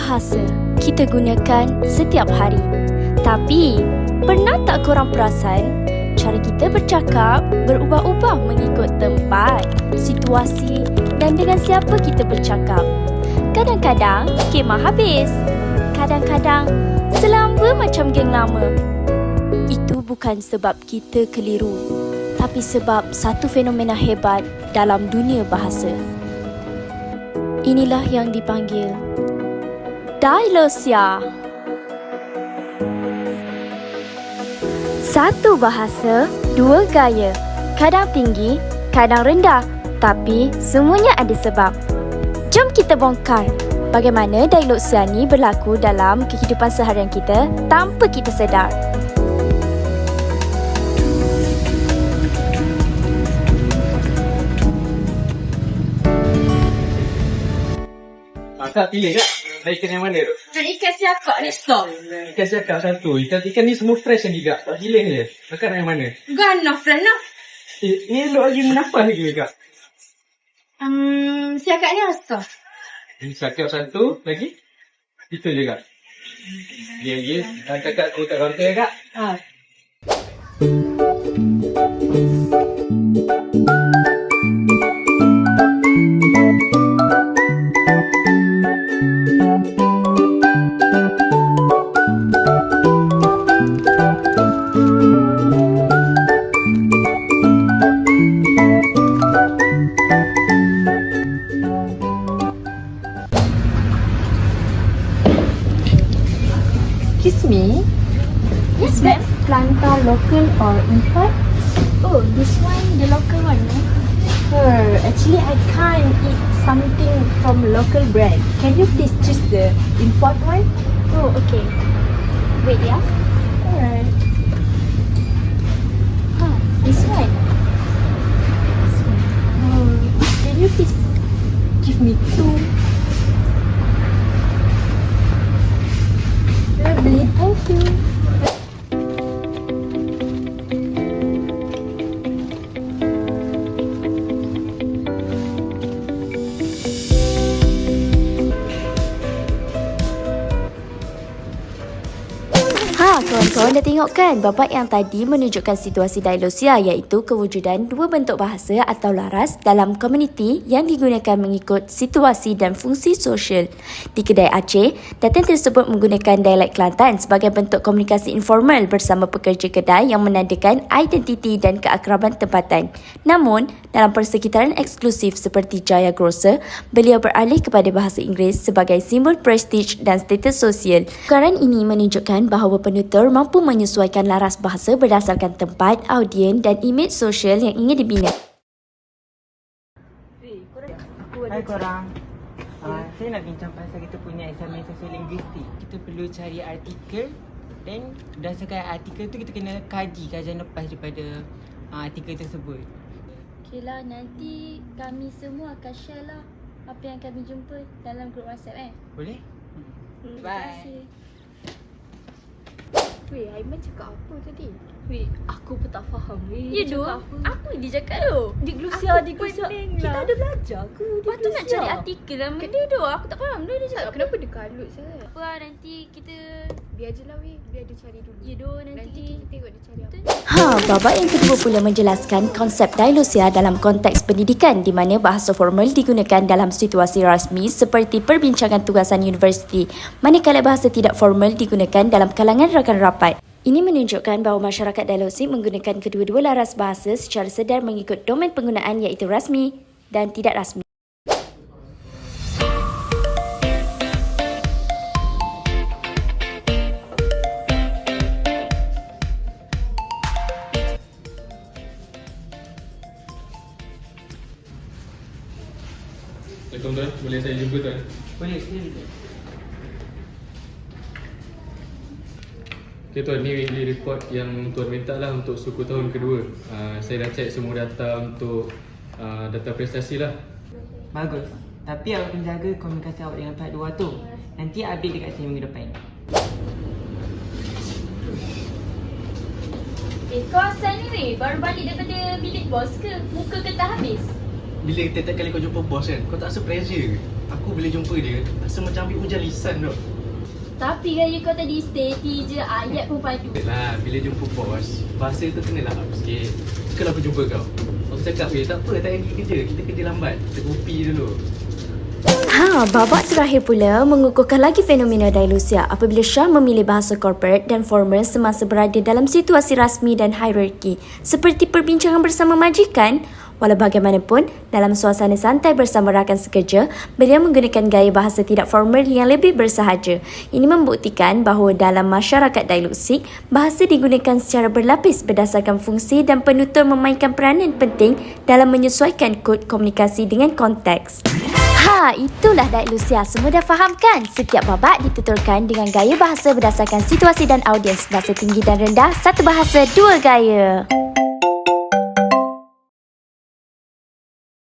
Bahasa kita gunakan setiap hari. Tapi, pernah tak korang perasan cara kita bercakap berubah-ubah mengikut tempat, situasi dan dengan siapa kita bercakap? Kadang-kadang kemah habis. Kadang-kadang selamba macam geng lama. Itu bukan sebab kita keliru, tapi sebab satu fenomena hebat dalam dunia bahasa. Inilah yang dipanggil Dilosia. Satu bahasa, dua gaya. Kadang tinggi, kadang rendah. Tapi semuanya ada sebab. Jom kita bongkar bagaimana dialogsia ni berlaku dalam kehidupan seharian kita tanpa kita sedar. Kak pilih kak. Nak ikan yang mana tu? Nak ikan siakak ni stop. Ikan siakap satu. Ikan ikan ni semua fresh yang juga. Tak pilih je. Kakak nak yang mana? Gana friend lah. Eh, ni elok lagi menafas lagi kak. Um, siakak ni rasa. Ini siakap satu lagi. Itu je kak. Ya, ya. Ah, Kakak aku kat kaunter ya, kak. Ah. Local or import? Oh, this one the local one. No? Sure. Actually, I can't eat something from local brand. Can you please choose the import one? Oh, okay. Wait, yeah? Alright. Huh, this one. Oh, can you please give me two? Lovely, thank you. Kawan-kawan dah tengok kan babak yang tadi menunjukkan situasi dialosia iaitu kewujudan dua bentuk bahasa atau laras dalam komuniti yang digunakan mengikut situasi dan fungsi sosial. Di kedai Aceh, datang tersebut menggunakan dialek Kelantan sebagai bentuk komunikasi informal bersama pekerja kedai yang menandakan identiti dan keakraban tempatan. Namun, dalam persekitaran eksklusif seperti Jaya Grocer, beliau beralih kepada bahasa Inggeris sebagai simbol prestige dan status sosial. Perkaran ini menunjukkan bahawa penutur mampu menyesuaikan laras bahasa berdasarkan tempat, audien dan imej sosial yang ingin dibina. Hai korang. Uh, saya nak bincang pasal kita punya assignment sosial linguistik. Kita perlu cari artikel dan berdasarkan artikel tu kita kena kaji kajian lepas daripada uh, artikel tersebut. Okay lah, nanti kami semua akan share lah apa yang kami jumpa dalam grup WhatsApp eh. Boleh? Bye. Weh, Aiman cakap apa tadi? Weh, aku pun tak faham weh. Ya doh, cakap apa? dia cakap tu? Di Glusia, di Glusia. Kita lah. ada belajar ke? Di Lepas tu nak cari artikel lah dia tu. Aku tak faham dia dia cakap apa. Kenapa dia kalut sangat? Apa lah nanti kita... Biar je lah weh, biar dia cari dulu. Ya doh nanti... Nanti kita tengok dia cari apa. Ha, babak yang kedua pula menjelaskan konsep dialosia dalam konteks pendidikan di mana bahasa formal digunakan dalam situasi rasmi seperti perbincangan tugasan universiti, manakala bahasa tidak formal digunakan dalam kalangan rakan rapat. Ini menunjukkan bahawa masyarakat dialosi menggunakan kedua-dua laras bahasa secara sedar mengikut domen penggunaan iaitu rasmi dan tidak rasmi. Assalamualaikum tuan. Boleh saya jumpa tuan? Boleh, sila. Okay tuan, ni weekly report yang tuan minta lah untuk suku tahun kedua. Uh, saya dah cek semua data untuk uh, data prestasi lah. Bagus. Tapi awak kena jaga komunikasi awak dengan pihak luar tu. Nanti update dekat saya minggu depan. Eh, kau asal ni weh? Baru balik daripada bilik bos ke? Muka ke tak habis? bila tiap-tiap kali kau jumpa bos kan, kau tak rasa pressure ke? Aku bila jumpa dia, rasa macam ambil hujan lisan tau. Tapi gaya kau tadi steady je ayat pun padu. Lah, bila jumpa bos, bahasa tu kena lah up sikit. Kalau aku jumpa kau, aku cakap, eh tak apa, tak payah pergi kerja. Kita kerja lambat. Kita kopi dulu. Ha, babak terakhir pula mengukuhkan lagi fenomena dialusia apabila Shah memilih bahasa corporate dan formal semasa berada dalam situasi rasmi dan hierarki seperti perbincangan bersama majikan. Walau bagaimanapun, dalam suasana santai bersama rakan sekerja, beliau menggunakan gaya bahasa tidak formal yang lebih bersahaja. Ini membuktikan bahawa dalam masyarakat dialusik, bahasa digunakan secara berlapis berdasarkan fungsi dan penutur memainkan peranan penting dalam menyesuaikan kod komunikasi dengan konteks. Ha, itulah Dialusia. Semua dah faham kan? Setiap babak dituturkan dengan gaya bahasa berdasarkan situasi dan audiens. Bahasa tinggi dan rendah, satu bahasa, dua gaya.